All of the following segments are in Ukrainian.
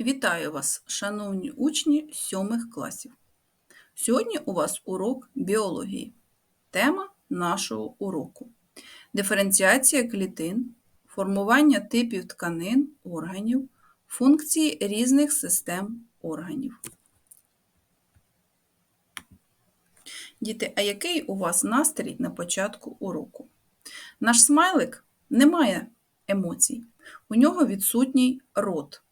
Вітаю вас, шановні учні сьомих класів. Сьогодні у вас урок біології. Тема нашого уроку диференціація клітин, формування типів тканин, органів, функції різних систем органів. Діти, а який у вас настрій на початку уроку? Наш смайлик не має емоцій, у нього відсутній рот.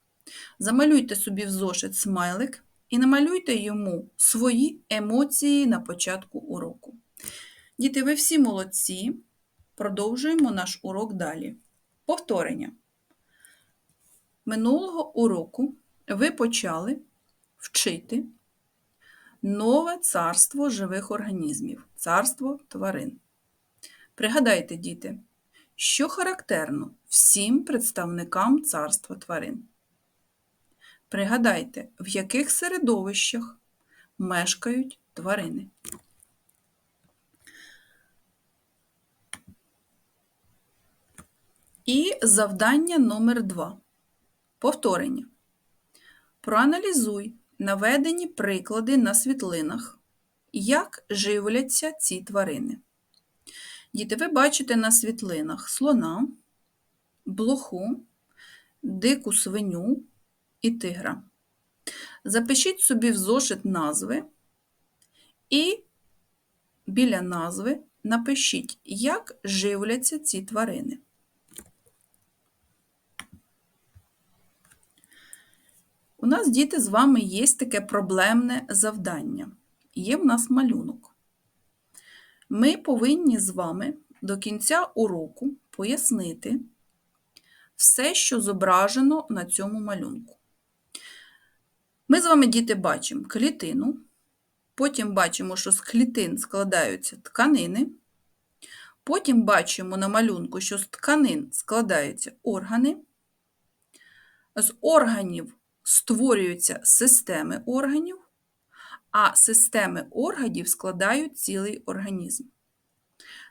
Замалюйте собі в зошит смайлик і намалюйте йому свої емоції на початку уроку. Діти, ви всі молодці. Продовжуємо наш урок далі. Повторення. Минулого уроку ви почали вчити нове царство живих організмів, царство тварин. Пригадайте, діти, що характерно всім представникам царства тварин. Пригадайте, в яких середовищах мешкають тварини. І завдання номер 2 Повторення. Проаналізуй наведені приклади на світлинах, як живляться ці тварини. Діти, ви бачите на світлинах слона, блоху, дику свиню і тигра. Запишіть собі в зошит назви і біля назви напишіть, як живляться ці тварини. У нас, діти, з вами є таке проблемне завдання. Є в нас малюнок. Ми повинні з вами до кінця уроку пояснити все, що зображено на цьому малюнку. Ми з вами, діти, бачимо клітину, потім бачимо, що з клітин складаються тканини, потім бачимо на малюнку, що з тканин складаються органи, з органів створюються системи органів, а системи органів складають цілий організм.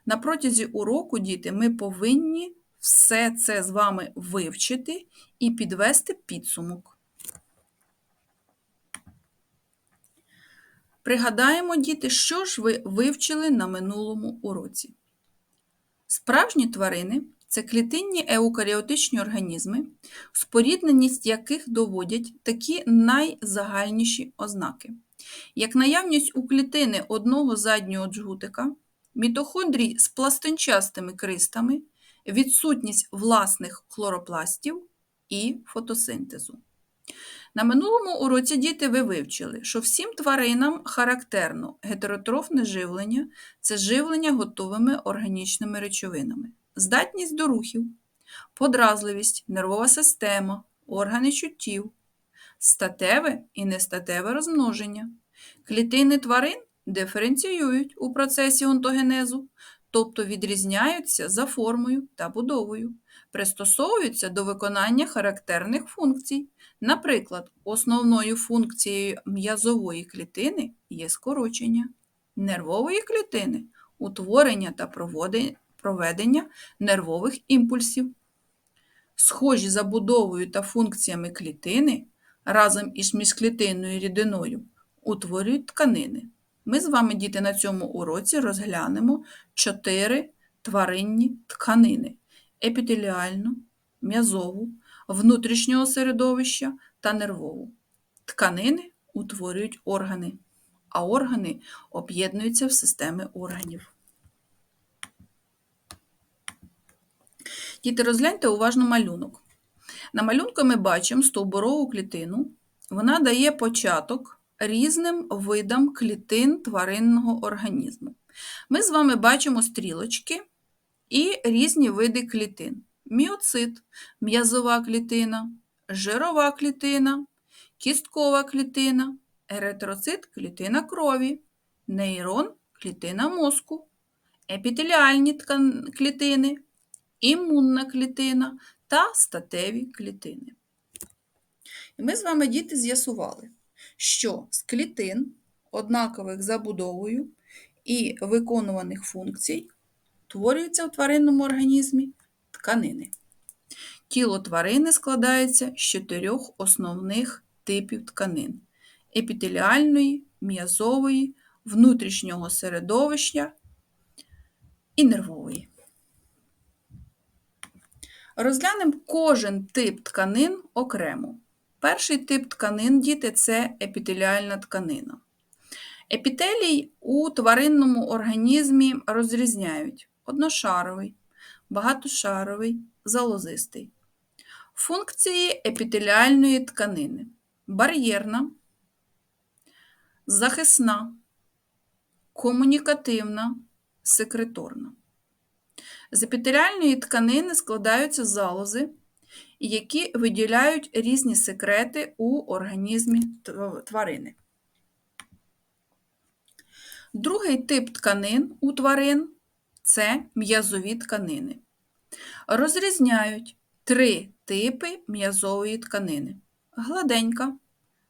На протязі уроку, діти, ми повинні все це з вами вивчити і підвести підсумок. Пригадаємо, діти, що ж ви вивчили на минулому уроці. Справжні тварини це клітинні еукаріотичні організми, спорідненість яких доводять такі найзагальніші ознаки, як наявність у клітини одного заднього джгутика, мітохондрій з пластинчастими кристами, відсутність власних хлоропластів і фотосинтезу. На минулому уроці діти ви вивчили, що всім тваринам характерно гетеротрофне живлення це живлення готовими органічними речовинами, здатність до рухів, подразливість, нервова система, органи чуттів, статеве і нестатеве розмноження. Клітини тварин диференціюють у процесі онтогенезу, тобто відрізняються за формою та будовою, пристосовуються до виконання характерних функцій. Наприклад, основною функцією м'язової клітини є скорочення, нервової клітини утворення та проведення нервових імпульсів. Схожі забудовою та функціями клітини разом із міжклітинною рідиною утворюють тканини. Ми з вами, діти, на цьому уроці розглянемо чотири тваринні тканини епітеліальну, м'язову, внутрішнього середовища та нервову. Тканини утворюють органи, а органи об'єднуються в системи органів. Діти, розгляньте уважно малюнок. На малюнку ми бачимо стовбурову клітину. Вона дає початок різним видам клітин тваринного організму. Ми з вами бачимо стрілочки і різні види клітин: міоцит, м'язова клітина, жирова клітина, кісткова клітина, еритроцит клітина крові, нейрон клітина мозку, епітеліальні клітини, імунна клітина та статеві клітини. І ми з вами, діти, з'ясували, що з клітин, однакових забудовою і виконуваних функцій, утворюються в тваринному організмі тканини. Тіло тварини складається з чотирьох основних типів тканин: епітеліальної, м'язової, внутрішнього середовища і нервової. Розглянемо кожен тип тканин окремо. Перший тип тканин діти це епітеліальна тканина. Епітелій у тваринному організмі розрізняють одношаровий, багатошаровий, залозистий. Функції епітеліальної тканини бар'єрна, захисна, комунікативна, секреторна. З епітеріальної тканини складаються залози, які виділяють різні секрети у організмі тварини. Другий тип тканин у тварин це м'язові тканини. Розрізняють три типи м'язової тканини: гладенька,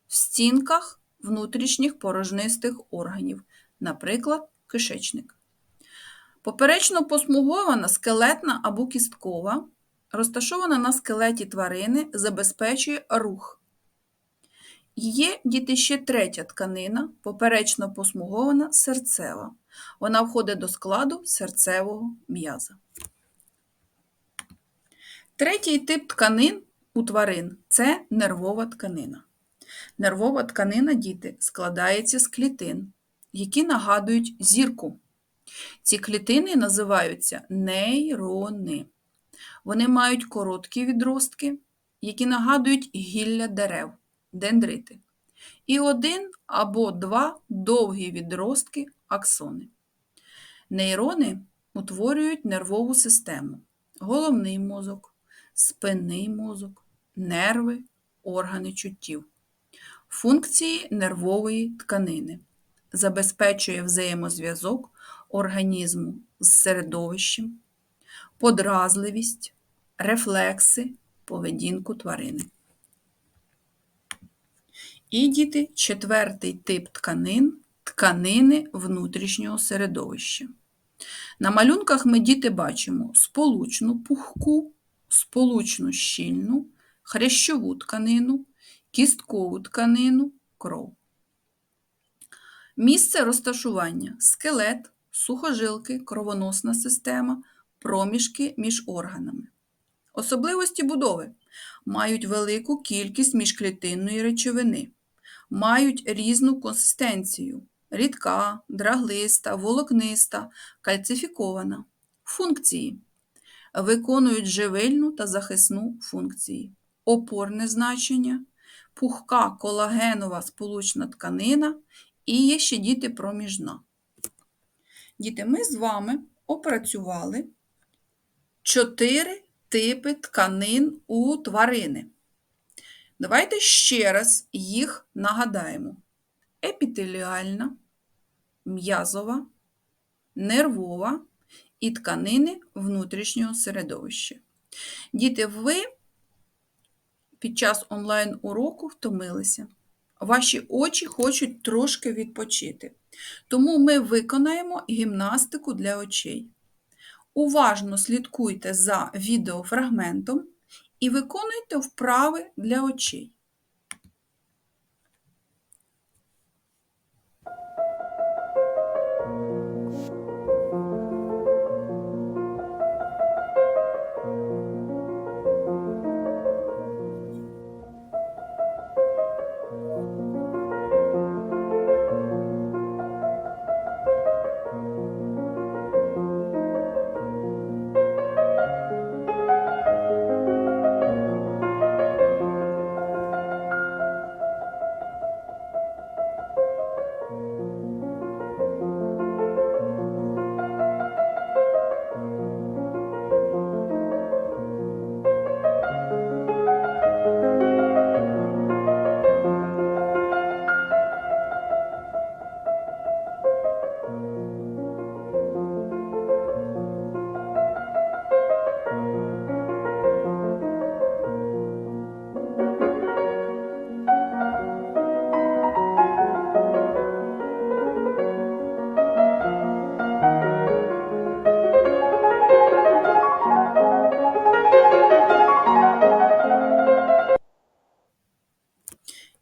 в стінках внутрішніх порожнистих органів, наприклад, кишечник. Поперечно посмугована скелетна або кісткова, розташована на скелеті тварини, забезпечує рух. Є діти ще третя тканина, поперечно посмугована серцева. Вона входить до складу серцевого м'яза. Третій тип тканин у тварин це нервова тканина. Нервова тканина діти складається з клітин, які нагадують зірку. Ці клітини називаються нейрони. Вони мають короткі відростки, які нагадують гілля дерев, дендрити. І один або два довгі відростки аксони. Нейрони утворюють нервову систему, головний мозок, спинний мозок, нерви, органи чуттів. Функції нервової тканини забезпечує взаємозв'язок організму з середовищем, подразливість, рефлекси, поведінку тварини. І діти четвертий тип тканин тканини внутрішнього середовища. На малюнках ми діти бачимо сполучну пухку, сполучну щільну, хрящову тканину, кісткову тканину, кров. Місце розташування скелет, сухожилки, кровоносна система, проміжки між органами. Особливості будови. Мають велику кількість міжклітинної речовини, мають різну консистенцію. Рідка, драглиста, волокниста, кальцифікована. Функції. Виконують живильну та захисну функції, опорне значення, пухка колагенова сполучна тканина. І є ще діти проміжна. Діти, ми з вами опрацювали чотири типи тканин у тварини. Давайте ще раз їх нагадаємо: епітеліальна, м'язова, нервова і тканини внутрішнього середовища. Діти, ви під час онлайн-уроку втомилися. Ваші очі хочуть трошки відпочити. Тому ми виконаємо гімнастику для очей. Уважно слідкуйте за відеофрагментом і виконуйте вправи для очей.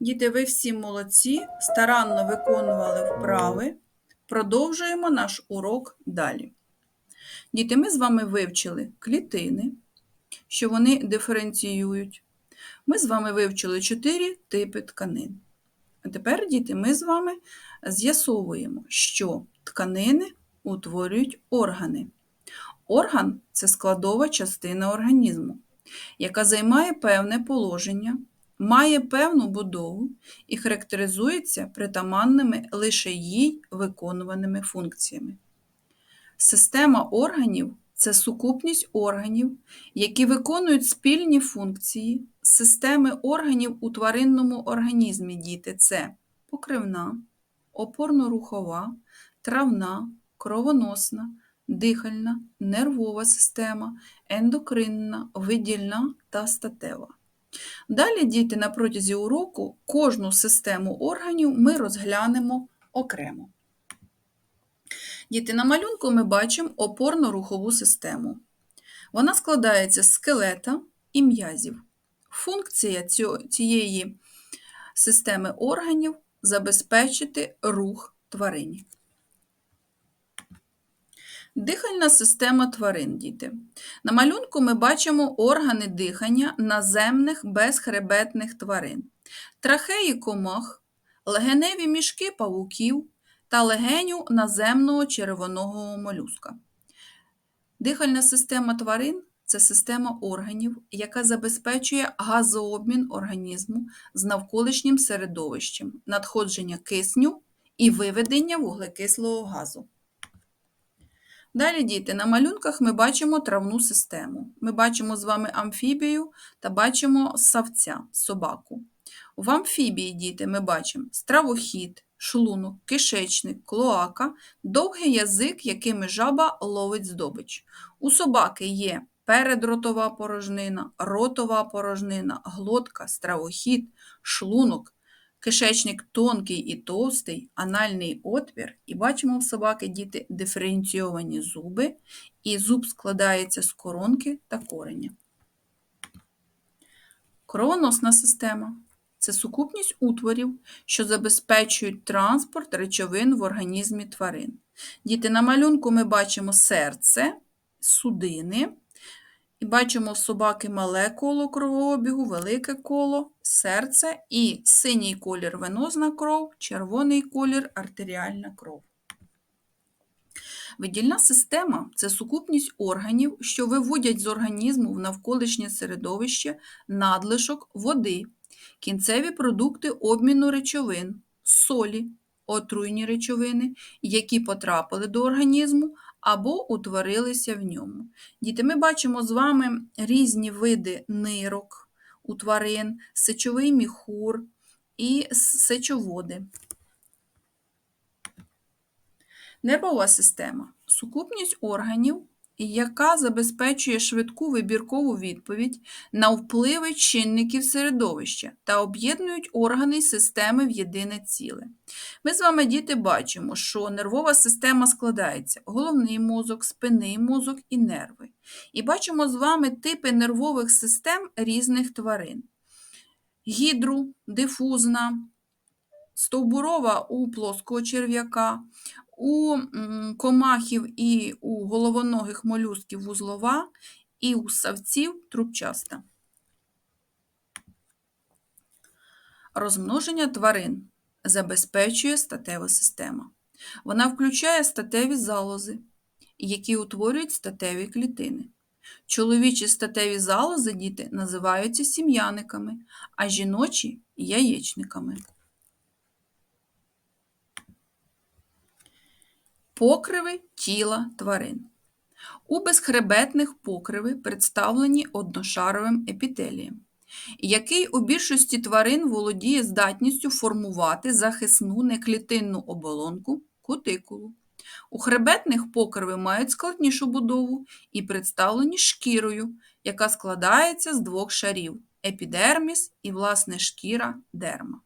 Діти, ви всі молодці, старанно виконували вправи. Продовжуємо наш урок далі. Діти, ми з вами вивчили клітини, що вони диференціюють. Ми з вами вивчили чотири типи тканин. А тепер, діти, ми з вами з'ясовуємо, що тканини утворюють органи. Орган це складова частина організму, яка займає певне положення, має певну будову і характеризується притаманними лише їй виконуваними функціями. Система органів це сукупність органів, які виконують спільні функції. Системи органів у тваринному організмі діти це покривна, опорно-рухова, травна, кровоносна, дихальна, нервова система, ендокринна, видільна та статева. Далі, діти, на протязі уроку кожну систему органів ми розглянемо окремо. Діти, на малюнку ми бачимо опорно-рухову систему. Вона складається з скелета і м'язів. Функція цієї системи органів забезпечити рух тварині. Дихальна система тварин, діти. На малюнку ми бачимо органи дихання наземних безхребетних тварин, трахеї комах, легеневі мішки павуків та легеню наземного червоного молюска. Дихальна система тварин це система органів, яка забезпечує газообмін організму з навколишнім середовищем, надходження кисню і виведення вуглекислого газу. Далі, діти, на малюнках ми бачимо травну систему. Ми бачимо з вами амфібію та бачимо савця, собаку. В амфібії, діти, ми бачимо стравохід, шлунок, кишечник, клоака, довгий язик, якими жаба ловить здобич. У собаки є передротова порожнина, ротова порожнина, глотка, стравохід, шлунок, кишечник тонкий і товстий, анальний отвір, і бачимо в собаки діти диференційовані зуби, і зуб складається з коронки та кореня. Кровоносна система це сукупність утворів, що забезпечують транспорт речовин в організмі тварин. Діти, на малюнку ми бачимо серце, судини. І бачимо в собаки мале коло кровообігу, велике коло, серце і синій колір венозна кров, червоний колір артеріальна кров. Видільна система це сукупність органів, що виводять з організму в навколишнє середовище надлишок води, кінцеві продукти обміну речовин, солі, отруйні речовини, які потрапили до організму або утворилися в ньому. Діти, ми бачимо з вами різні види нирок у тварин, сечовий міхур і сечоводи. Нервова система сукупність органів, яка забезпечує швидку вибіркову відповідь на впливи чинників середовища та об'єднують органи й системи в єдине ціле. Ми з вами, діти, бачимо, що нервова система складається головний мозок, спинний мозок і нерви. І бачимо з вами типи нервових систем різних тварин. Гідру, дифузна, стовбурова у плоского черв'яка, у комахів і у головоногих молюсків вузлова, і у савців трубчаста. Розмноження тварин забезпечує статева система. Вона включає статеві залози, які утворюють статеві клітини. Чоловічі статеві залози діти називаються сім'яниками, а жіночі яєчниками. Покриви тіла тварин. У безхребетних покриви представлені одношаровим епітелієм, який у більшості тварин володіє здатністю формувати захисну неклітинну оболонку кутикулу. У хребетних покриви мають складнішу будову і представлені шкірою, яка складається з двох шарів епідерміс і, власне, шкіра дерма.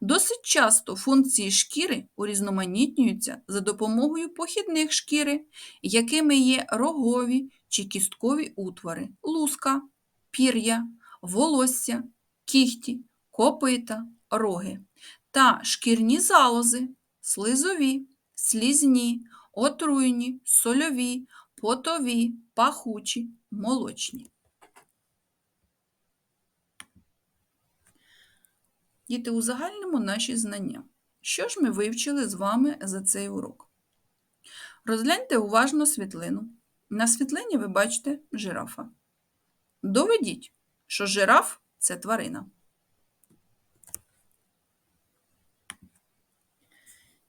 Досить часто функції шкіри урізноманітнюються за допомогою похідних шкіри, якими є рогові чи кісткові утвори, луска, пір'я, волосся, кіхті, копита, роги та шкірні залози, слизові, слізні, отруйні, сольові, потові, пахучі, молочні. Діти, узагальнимо наші знання. Що ж ми вивчили з вами за цей урок? Розгляньте уважно світлину. На світлині ви бачите жирафа. Доведіть, що жираф це тварина.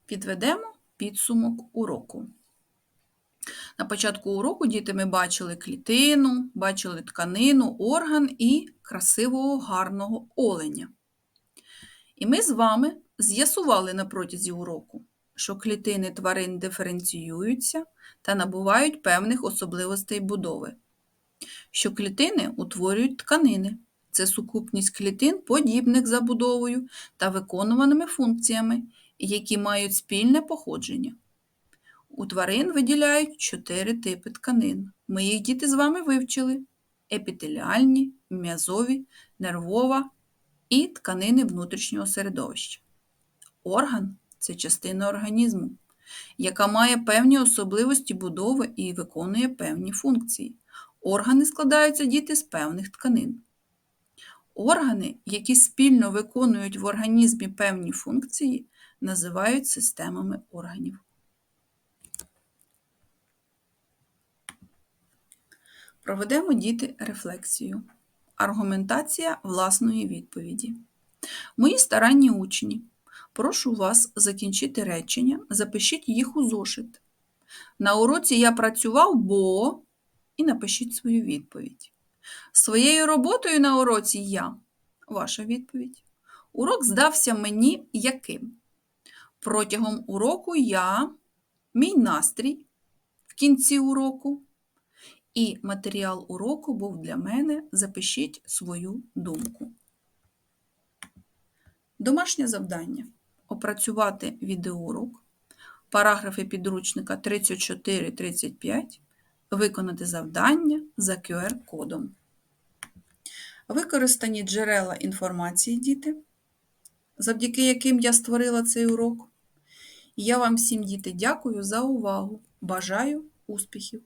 Підведемо підсумок уроку. На початку уроку діти ми бачили клітину, бачили тканину, орган і красивого гарного оленя. І ми з вами з'ясували на протязі уроку, що клітини тварин диференціюються та набувають певних особливостей будови, що клітини утворюють тканини. Це сукупність клітин, подібних за будовою та виконуваними функціями, які мають спільне походження. У тварин виділяють чотири типи тканин. Ми їх діти з вами вивчили: епітеліальні, м'язові, нервова і тканини внутрішнього середовища. Орган це частина організму, яка має певні особливості будови і виконує певні функції. Органи складаються діти з певних тканин. Органи, які спільно виконують в організмі певні функції, називають системами органів. Проведемо діти рефлексію. Аргументація власної відповіді. Мої старанні учні. Прошу вас закінчити речення, запишіть їх у зошит. На уроці я працював, бо і напишіть свою відповідь. Своєю роботою на уроці я. Ваша відповідь. Урок здався мені яким? Протягом уроку я, мій настрій в кінці уроку. І матеріал уроку був для мене. Запишіть свою думку. Домашнє завдання. Опрацювати відеоурок, параграфи підручника 34-35, виконати завдання за QR-кодом. Використані джерела інформації, діти, завдяки яким я створила цей урок. Я вам всім, діти, дякую за увагу. Бажаю успіхів!